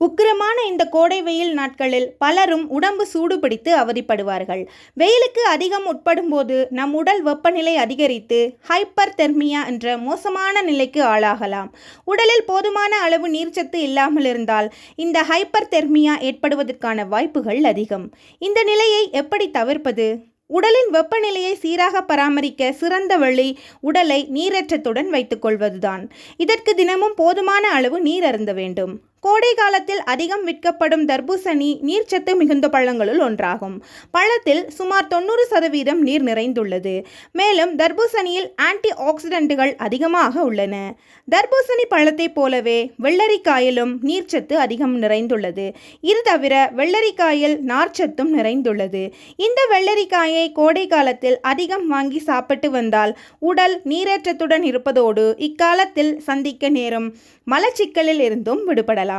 உக்கிரமான இந்த கோடை வெயில் நாட்களில் பலரும் உடம்பு சூடு பிடித்து அவதிப்படுவார்கள். வெயிலுக்கு அதிகம் உட்படும் போது நம் உடல் வெப்பநிலை அதிகரித்து ஹைப்பர் தெர்மியா என்ற மோசமான நிலைக்கு ஆளாகலாம். உடலில் போதுமான அளவு நீர்ச்சத்து இல்லாமல் இருந்தால் இந்த ஹைப்பர் தெர்மியா ஏற்படுவதற்கான வாய்ப்புகள் அதிகம். இந்த நிலையை எப்படி தவிர்ப்பது? உடலின் வெப்பநிலையை சீராக பராமரிக்க சிறந்த வழி உடலை நீரற்றத்துடன் வைத்துக்கொள்வதுதான் இதற்கு தினமும் போதுமான அளவு நீர் அருந்த வேண்டும். கோடை காலத்தில் அதிகம் விற்கப்படும் தர்பூசணி நீர்ச்சத்து மிகுந்த பழங்களுள் ஒன்றாகும். பழத்தில் சுமார் தொண்ணூறு சதவீதம் நீர் நிறைந்துள்ளது. மேலும் தர்பூசணியில் ஆன்டி ஆக்சிடென்ட்டுகள் அதிகமாக உள்ளன. தர்பூசணி பழத்தைப் போலவே வெள்ளரிக்காயிலும் நீர்ச்சத்து அதிகம் நிறைந்துள்ளது. இது தவிர வெள்ளரிக்காயில் நார்ச்சத்தும் நிறைந்துள்ளது. இந்த வெள்ளரிக்காயை கோடை காலத்தில் அதிகம் வாங்கி சாப்பிட்டு வந்தால் உடல் நீரேற்றத்துடன் இருப்பதோடு இக்காலத்தில் சந்திக்க நேரும் மலச்சிக்கலில் இருந்தும் விடுபடலாம்.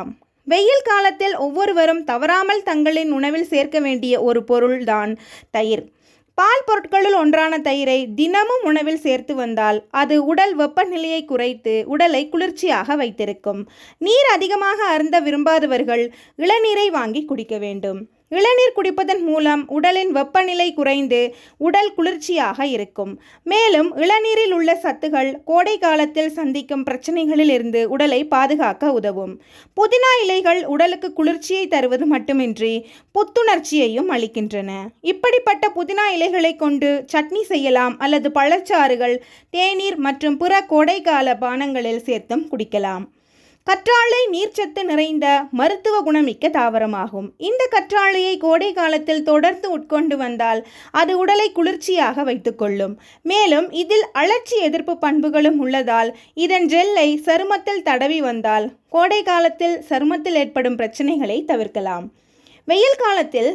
வெயில் காலத்தில் ஒவ்வொருவரும் தவறாமல் தங்களின் உணவில் சேர்க்க வேண்டிய ஒரு பொருள்தான் தயிர். பால் பொருட்களுள் ஒன்றான தயிரை தினமும் உணவில் சேர்த்து வந்தால் அது உடல் வெப்பநிலையை குறைத்து உடலை குளிர்ச்சியாக வைத்திருக்கும். நீர் அதிகமாக அருந்த விரும்பாதவர்கள் இளநீரை வாங்கி குடிக்க வேண்டும். இளநீர் குடிப்பதன் மூலம் உடலின் வெப்பநிலை குறைந்து உடல் குளிர்ச்சியாக இருக்கும். மேலும் இளநீரில் உள்ள சத்துகள் கோடை காலத்தில் சந்திக்கும் பிரச்சனைகளில் இருந்து உடலை பாதுகாக்க உதவும். புதினா இலைகள் உடலுக்கு குளிர்ச்சியை தருவது மட்டுமின்றி புத்துணர்ச்சியையும் அளிக்கின்றன. இப்படிப்பட்ட புதினா இலைகளை கொண்டு சட்னி செய்யலாம் அல்லது பழச்சாறுகள் தேநீர் மற்றும் பிற கோடைக்கால பானங்களில் சேர்த்தும் குடிக்கலாம். கற்றாழை நீர்ச்சத்து நிறைந்த மருத்துவ குணமிக்க தாவரமாகும். இந்த கற்றாழையை கோடை காலத்தில் தொடர்ந்து உட்கொண்டு வந்தால் அது உடலை குளிர்ச்சியாக வைத்துக்கொள்ளும் மேலும் இதில் அழற்சி எதிர்ப்பு பண்புகளும் உள்ளதால் இதன் ஜெல்லை சருமத்தில் தடவி வந்தால் கோடை காலத்தில் சருமத்தில் ஏற்படும் பிரச்சனைகளை தவிர்க்கலாம். வெயில் காலத்தில்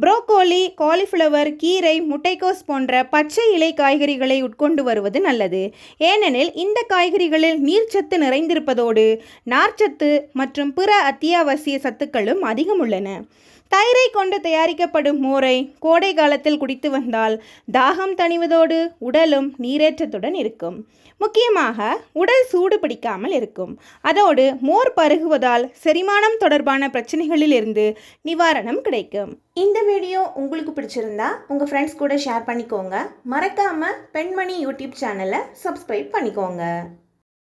புரோக்கோலி காலிஃப்ளவர் கீரை முட்டைக்கோஸ் போன்ற பச்சை இலை காய்கறிகளை உட்கொண்டு வருவது நல்லது. ஏனெனில் இந்த காய்கறிகளில் நீர்ச்சத்து நிறைந்திருப்பதோடு நார்ச்சத்து மற்றும் பிற அத்தியாவசிய சத்துக்களும் அதிகம் உள்ளன. தயிரை கொண்டு தயாரிக்கப்படும் மோரை கோடை காலத்தில் குடித்து வந்தால் தாகம் தணிவதோடு உடலும் நீரேற்றத்துடன் இருக்கும். முக்கியமாக உடல் சூடு பிடிக்காமல் இருக்கும். அதோடு மோர் பருகுவதால் செரிமானம் தொடர்பான பிரச்சனைகளில் இருந்து நிவாரணம் கிடைக்கும். இந்த வீடியோ உங்களுக்கு பிடிச்சிருந்தா உங்கள் ஃப்ரெண்ட்ஸ் கூட ஷேர் பண்ணிக்கோங்க. மறக்காமல் பெண்மணி யூடியூப் சேனலை சப்ஸ்கிரைப் பண்ணிக்கோங்க.